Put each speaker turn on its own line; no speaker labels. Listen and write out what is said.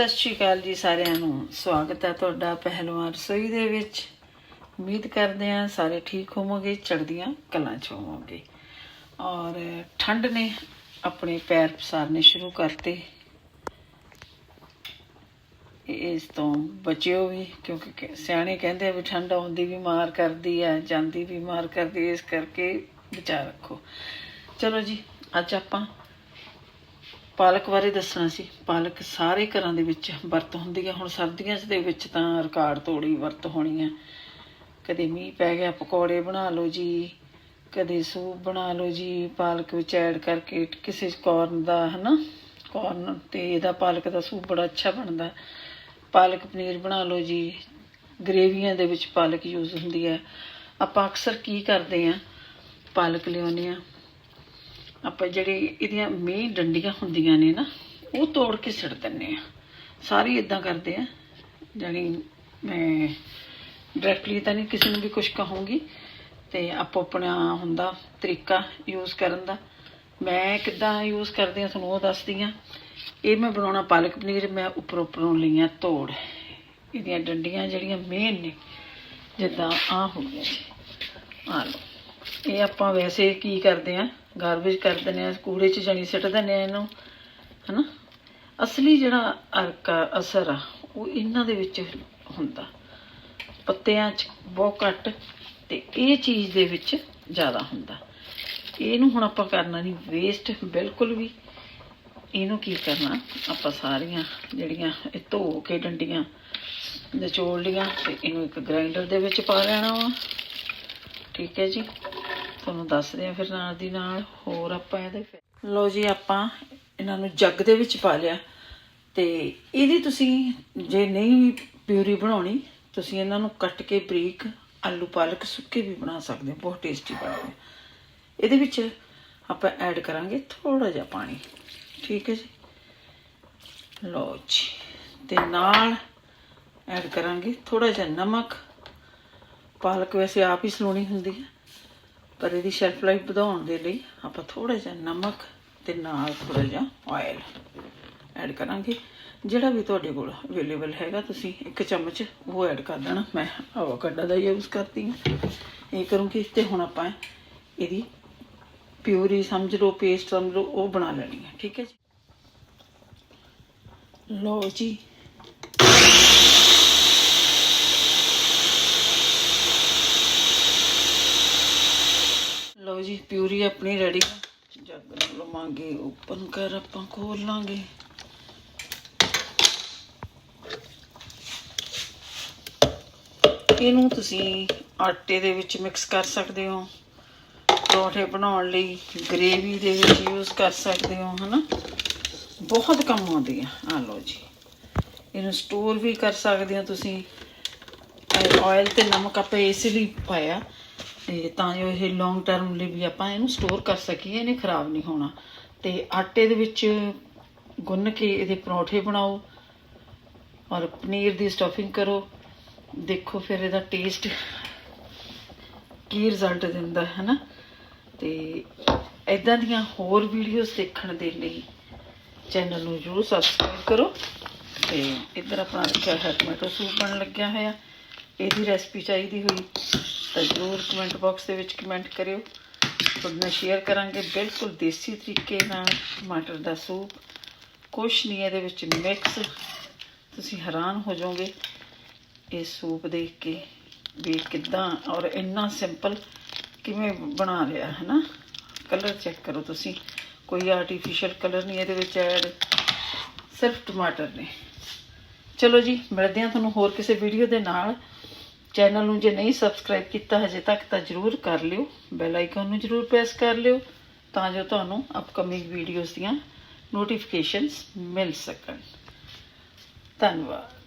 ਸਤਿ ਸ਼੍ਰੀ ਅਕਾਲ ਜੀ ਸਾਰਿਆਂ ਨੂੰ। ਸਵਾਗਤ ਹੈ ਤੁਹਾਡਾ ਪਹਿਲਵਾਨ ਰਸੋਈ ਦੇ ਵਿੱਚ। ਉਮੀਦ ਕਰਦੇ ਹਾਂ ਸਾਰੇ ਠੀਕ ਹੋਵੋਗੇ, ਚੜ੍ਹਦੀਆਂ ਕਲਾਂ ਚ ਹੋਵੋਗੇ। ਔਰ ਠੰਡ ਨੇ ਆਪਣੇ ਪੈਰ ਪਸਾਰਨੇ ਸ਼ੁਰੂ ਕਰਤੇ। ਇਸ ਤੋਂ ਬਚਿਓ ਵੀ, ਕਿਉਂਕਿ ਸਿਆਣੇ ਕਹਿੰਦੇ ਆ ਵੀ ਠੰਡ ਆਉਂਦੀ ਵੀ ਮਾਰ ਕਰਦੀ ਹੈ ਜਾਂਦੀ ਬਿਮਾਰ ਕਰਦੀ ਇਸ ਕਰਕੇ ਬਚਾ ਰੱਖੋ। ਚਲੋ ਜੀ, ਅੱਜ ਆਪਾਂ ਪਾਲਕ ਬਾਰੇ ਦੱਸਣਾ ਸੀ। ਪਾਲਕ ਸਾਰੇ ਘਰਾਂ ਦੇ ਵਿੱਚ ਵਰਤ ਹੁੰਦੀ ਹੈ ਹੁਣ ਸਰਦੀਆਂ 'ਚ ਦੇ ਵਿੱਚ ਤਾਂ ਰਿਕਾਰਡ ਤੋੜੀ ਵਰਤ ਹੋਣੀ ਹੈ ਕਦੇ ਮੀਂਹ ਪੈ ਗਿਆ, ਪਕੌੜੇ ਬਣਾ ਲਓ ਜੀ। ਕਦੇ ਸੂਪ ਬਣਾ ਲਓ ਜੀ। ਪਾਲਕ ਵਿੱਚ ਐਡ ਕਰਕੇ ਕਿਸੇ ਕਾਰਨ ਦਾ, ਹਨਾ? ਕਾਰਨ ਤੇ ਇਹਦਾ ਪਾਲਕ ਦਾ ਸੂਪ ਬੜਾ ਅੱਛਾ ਬਣਦਾ। ਪਾਲਕ ਪਨੀਰ ਬਣਾ ਲਓ ਜੀ। ਗ੍ਰੇਵੀਆਂ ਦੇ ਵਿੱਚ ਪਾਲਕ ਯੂਜ਼ ਹੁੰਦੀ ਹੈ ਆਪਾਂ ਅਕਸਰ ਕੀ ਕਰਦੇ ਆ? ਪਾਲਕ ਲਿਆਉਂਦੇ ਆ। ਆਪਾਂ ਜਿਹੜੀ ਇਹਦੀਆਂ ਮੇਨ ਡੰਡੀਆਂ ਹੁੰਦੀਆਂ ਨੇ ਨਾ, ਉਹ ਤੋੜ ਕੇ ਸਿੱਟ ਦਿੰਨੇ ਆ। ਸਾਰੇ ਇਦਾਂ ਕਰਦੇ ਆ, ਜਾਣੀ ਮੈਂ ਡਾਇਰੈਕਟਲੀ ਤਾਂ ਨਹੀਂ ਕਿਸੇ ਨੂੰ ਵੀ ਕੁਝ ਕਹੂੰਗੀ, ਤੇ ਆਪੋ ਆਪਣਾ ਹੁੰਦਾ ਤਰੀਕਾ ਯੂਜ਼ ਕਰਨ ਦਾ। ਮੈਂ ਕਿੱਦਾਂ ਯੂਜ਼ ਕਰਦੀ ਆ, ਤੁਹਾਨੂੰ ਉਹ ਦੱਸਦੀ ਆ। ਇਹ ਮੈਂ ਬਣਾਉਣਾ ਪਾਲਕ ਪਨੀਰ, ਮੈਂ ਉੱਪਰੋਂ ਉੱਪਰੋਂ ਲਈਆਂ ਤੋੜ। ਇਹਦੀਆਂ ਡੰਡੀਆਂ ਜਿਹੜੀਆਂ ਮੇਨ ਨੇ, ਜਿੱਦਾਂ ਆ ਹੋ ਗਿਆ ਆ ਲਓ। ਇਹ ਆਪਾਂ ਵੈਸੇ ਕੀ ਕਰਦੇ ਆ ਗਾਰਬੇਜ ਕਰ ਦਿੰਦੇ ਆ ਕੂੜੇ 'ਚ ਜਣੀ ਸਿੱਟ ਦਿੰਦੇ ਆ ਇਹਨੂੰ, ਹਨਾ? ਅਸਲੀ ਜਿਹੜਾ ਅਰਕ ਅਸਰ ਆ, ਉਹ ਇਹਨਾਂ ਦੇ ਵਿੱਚ ਹੁੰਦਾ। ਪੱਤਿਆਂ 'ਚ ਬਹੁਤ ਘੱਟ ਤੇ ਇਹ ਚੀਜ਼ ਦੇ ਵਿੱਚ ਜ਼ਿਆਦਾ ਹੁੰਦਾ। ਇਹਨੂੰ ਹੁਣ ਆਪਾਂ ਕਰਨਾ ਨਹੀਂ ਵੇਸਟ ਬਿਲਕੁਲ ਵੀ। ਇਹਨੂੰ ਕੀ ਕਰਨਾ? ਆਪਾਂ ਸਾਰੀਆਂ ਜਿਹੜੀਆਂ ਇਹ ਧੋ ਕੇ ਡੰਡੀਆਂ, ਨਿਚੋੜ ਲੀਆਂ ਤੇ ਇਹਨੂੰ ਇੱਕ ਗ੍ਰਾਈਂਡਰ ਦੇ ਵਿੱਚ ਪਾ ਲੈਣਾ ਵਾ। ਠੀਕ ਹੈ ਜੀ? ਤੁਹਾਨੂੰ ਦੱਸਦੇ ਆ ਫਿਰ ਨਾਲ ਦੀ ਨਾਲ ਹੋਰ ਆਪਾਂ ਇਹਦੇ ਫਿਰ ਲਓ ਜੀ, ਆਪਾਂ ਇਹਨਾਂ ਨੂੰ ਜੱਗ ਦੇ ਵਿੱਚ ਪਾ ਲਿਆ। ਤੇ ਇਹਦੀ ਤੁਸੀਂ ਜੇ ਨਹੀਂ ਵੀ ਪਿਊਰੀ ਬਣਾਉਣੀ, ਤੁਸੀਂ ਇਹਨਾਂ ਨੂੰ ਕੱਟ ਕੇ ਬਰੀਕ ਆਲੂ ਪਾਲਕ ਸੁੱਕੇ ਵੀ ਬਣਾ ਸਕਦੇ ਹੋ, ਬਹੁਤ ਟੇਸਟੀ ਬਣਦੇ ਇਹਦੇ ਵਿੱਚ ਆਪਾਂ ਐਡ ਕਰਾਂਗੇ ਥੋੜਾ ਜਿਹਾ ਪਾਣੀ। ਠੀਕ ਹੈ ਜੀ? ਲਓ ਜੀ, ਤੇ ਨਾਲ ਐਡ ਕਰਾਂਗੇ ਥੋੜਾ ਜਿਹਾ ਨਮਕ। ਪਾਲਕ ਵੈਸੇ ਆਪ ਹੀ ਸਲੋਣੀ ਹੁੰਦੀ ਹੈ। ਪਰ ਇਹਦੀ ਸ਼ੈਲਫ ਲਾਈਫ ਵਧਾਉਣ ਦੇ ਲਈ ਆਪਾਂ ਥੋੜਾ ਜਿਹਾ ਨਮਕ ਤੇ ਨਾਲ ਥੋੜਾ ਜਿਹਾ ਆਇਲ ਐਡ ਕਰਾਂਗੇ। ਜਿਹੜਾ ਵੀ ਤੁਹਾਡੇ ਕੋਲ ਅਵੇਲੇਬਲ ਹੈਗਾ, ਤੁਸੀਂ ਇੱਕ ਚਮਚ ਉਹ ਐਡ ਕਰ ਦੇਣਾ। ਮੈਂ ਆਵਾਕੈਡੋ ਦਾ ਯੂਜ਼ ਕਰਦੀ ਹਾਂ। ਇਹ ਕਰੂੰਗੀ ਤੇ ਹੁਣ ਆਪਾਂ ਇਹਦੀ ਪਿਊਰੀ ਸਮਝ ਲਓ ਪੇਸਟ ਸਮਝ ਲਓ, ਉਹ ਬਣਾ ਲੈਣੀ ਹੈ। ਠੀਕ ਹੈ ਜੀ? ਲਓ ਜੀ ਲਓ ਜੀ, ਪਿਊਰੀ ਆਪਣੀ ਰੈਡੀ ਜੱਗ ਨੂੰ ਲਵਾਂਗੇ ਓਪਨ ਕਰ ਆਪਾਂ, ਖੋਲ ਲਾਂਗੇ। ਇਹਨੂੰ ਤੁਸੀਂ ਆਟੇ ਦੇ ਵਿੱਚ ਮਿਕਸ ਕਰ ਸਕਦੇ ਹੋ। ਪਰੌਂਠੇ ਬਣਾਉਣ ਲਈ ਗ੍ਰੇਵੀ ਦੇ ਵਿੱਚ ਯੂਜ਼ ਕਰ ਸਕਦੇ ਹੋ, ਹਨਾ? ਬਹੁਤ ਕੰਮ ਆਉਂਦੀ ਆ। ਆ ਲਓ ਜੀ। ਇਹਨੂੰ ਸਟੋਰ ਵੀ ਕਰ ਸਕਦੇ ਹੋ ਤੁਸੀਂ। ਆਇਲ ਤੇ ਨਮਕ ਆਪਾਂ ਇਸ ਲਈ ਪਾਇਆ। ਤੇ ਤਾਂ ਜੋ ਇਹ ਲੌਂਗ ਟਰਮ ਲਈ ਵੀ ਆਪਾਂ ਇਹਨੂੰ ਸਟੋਰ ਕਰ ਸਕੀਏ, ਇਹਨੇ ਖਰਾਬ ਨਹੀਂ ਹੋਣਾ। ਤੇ ਆਟੇ ਦੇ ਵਿੱਚ ਗੁੰਨ ਕੇ ਇਹਦੇ ਪਰੌਂਠੇ ਬਣਾਓ ਔਰ ਪਨੀਰ ਦੀ ਸਟਫਿੰਗ ਕਰੋ। ਦੇਖੋ ਫਿਰ ਇਹਦਾ ਟੇਸਟ ਕੀ ਰਿਜ਼ਲਟ ਦਿੰਦਾ ਹੈ ਨਾ ਤੇ ਇਦਾਂ ਦੀਆਂ ਹੋਰ ਵੀਡੀਓਜ਼ ਦੇਖਣ ਦੇ ਲਈ ਚੈਨਲ ਨੂੰ ਜਰੂਰ ਸਬਸਕ੍ਰਾਈਬ ਕਰੋ। ਤੇ ਇੱਧਰ ਆਪਣਾ ਰੱਖਿਆ ਹੈ ਟੋਮੈਟੋ ਸੂਪ ਬਣ ਲੱਗਿਆ ਹੋਇਆ। ਇਹਦੀ ਰੈਸਪੀ ਚਾਹੀਦੀ ਹੋਈ। ਤਾਂ ਜਰੂਰ ਕਮੈਂਟ ਬਾਕਸ ਦੇ ਵਿੱਚ ਕਮੈਂਟ ਕਰਿਓ। ਤੁਹਾਡੇ ਨਾਲ ਸ਼ੇਅਰ ਕਰਾਂਗੇ ਬਿਲਕੁਲ ਦੇਸੀ ਤਰੀਕੇ ਨਾਲ ਟਮਾਟਰ ਦਾ ਸੂਪ। ਕੁਛ ਨਹੀਂ ਇਹਦੇ ਵਿੱਚ ਮਿਕਸ ਤੁਸੀਂ ਹੈਰਾਨ ਹੋ ਜਾਓਗੇ ਇਹ ਸੂਪ ਦੇਖ ਕੇ ਵੀ ਕਿਦਾਂ ਔਰ ਇੰਨਾ ਸਿੰਪਲ ਕਿਵੇਂ ਬਣਾ ਲਿਆ ਹੈ ਨਾ ਕਲਰ ਚੈੱਕ ਕਰੋ ਤੁਸੀਂ। ਕੋਈ ਆਰਟੀਫੀਸ਼ੀਅਲ ਕਲਰ ਨਹੀਂ ਇਹਦੇ ਵਿੱਚ ਐਡ ਸਿਰਫ ਟਮਾਟਰ ਨੇ। ਚਲੋ ਜੀ, ਮਿਲਦੇ ਹਾਂ ਤੁਹਾਨੂੰ ਹੋਰ ਕਿਸੇ ਵੀਡੀਓ ਦੇ ਨਾਲ। ਚੈਨਲ ਨੂੰ ਜੇ ਨਹੀਂ ਸਬਸਕ੍ਰਾਈਬ ਕੀਤਾ ਹਜੇ ਤੱਕ ਤਾਂ ਜਰੂਰ ਕਰ ਲਿਓ। ਬੈਲ ਆਈਕਨ ਨੂੰ ਜਰੂਰ ਪ੍ਰੈਸ ਕਰ ਲਿਓ ਤਾਂ ਜੋ ਤੁਹਾਨੂੰ ਅਪਕਮਿੰਗ ਵੀਡੀਓਜ਼ ਦੀਆਂ ਨੋਟੀਫਿਕੇਸ਼ਨਸ ਮਿਲ ਸਕਣ। ਧੰਨਵਾਦ।